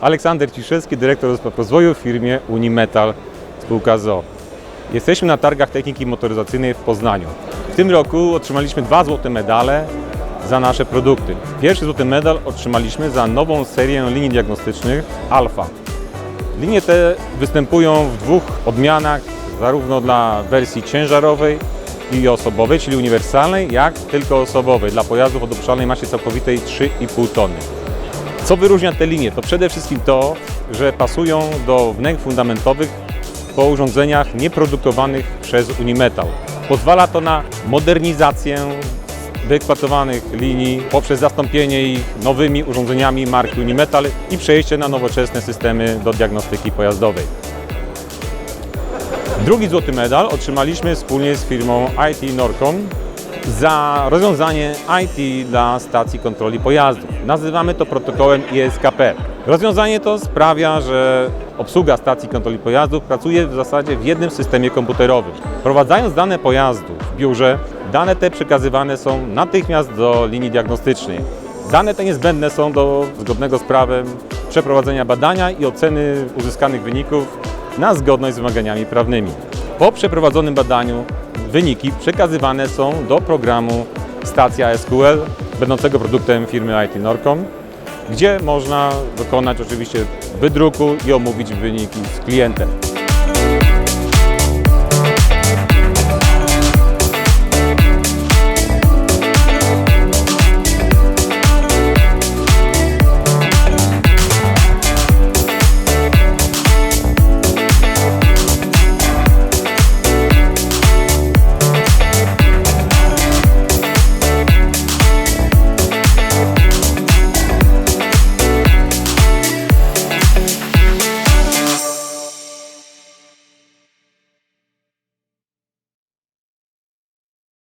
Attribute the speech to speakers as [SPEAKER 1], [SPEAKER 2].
[SPEAKER 1] Aleksander Ciszewski, dyrektor do rozwoju w firmie Unimetal spółka ZO. Jesteśmy na targach techniki motoryzacyjnej w Poznaniu. W tym roku otrzymaliśmy dwa złote medale za nasze produkty. Pierwszy złoty medal otrzymaliśmy za nową serię linii diagnostycznych Alfa. Linie te występują w dwóch odmianach, zarówno dla wersji ciężarowej i osobowej, czyli uniwersalnej, jak tylko osobowej dla pojazdów o dopuszczalnej masie całkowitej 3,5 tony. Co wyróżnia te linie? To przede wszystkim to, że pasują do wnęk fundamentowych po urządzeniach nieprodukowanych przez Unimetal. Pozwala to na modernizację wyeksploatowanych linii poprzez zastąpienie ich nowymi urządzeniami marki Unimetal i przejście na nowoczesne systemy do diagnostyki pojazdowej. Drugi złoty medal otrzymaliśmy wspólnie z firmą IT Norcom za rozwiązanie IT dla stacji kontroli pojazdów. Nazywamy to protokołem ISKP. Rozwiązanie to sprawia, że obsługa stacji kontroli pojazdów pracuje w zasadzie w jednym systemie komputerowym. Wprowadzając dane pojazdu w biurze, dane te przekazywane są natychmiast do linii diagnostycznej. Dane te niezbędne są do zgodnego z prawem przeprowadzenia badania i oceny uzyskanych wyników na zgodność z wymaganiami prawnymi. Po przeprowadzonym badaniu wyniki przekazywane są do programu Stacja SQL, będącego produktem firmy IT Norcom, gdzie można dokonać oczywiście wydruku i omówić wyniki z klientem.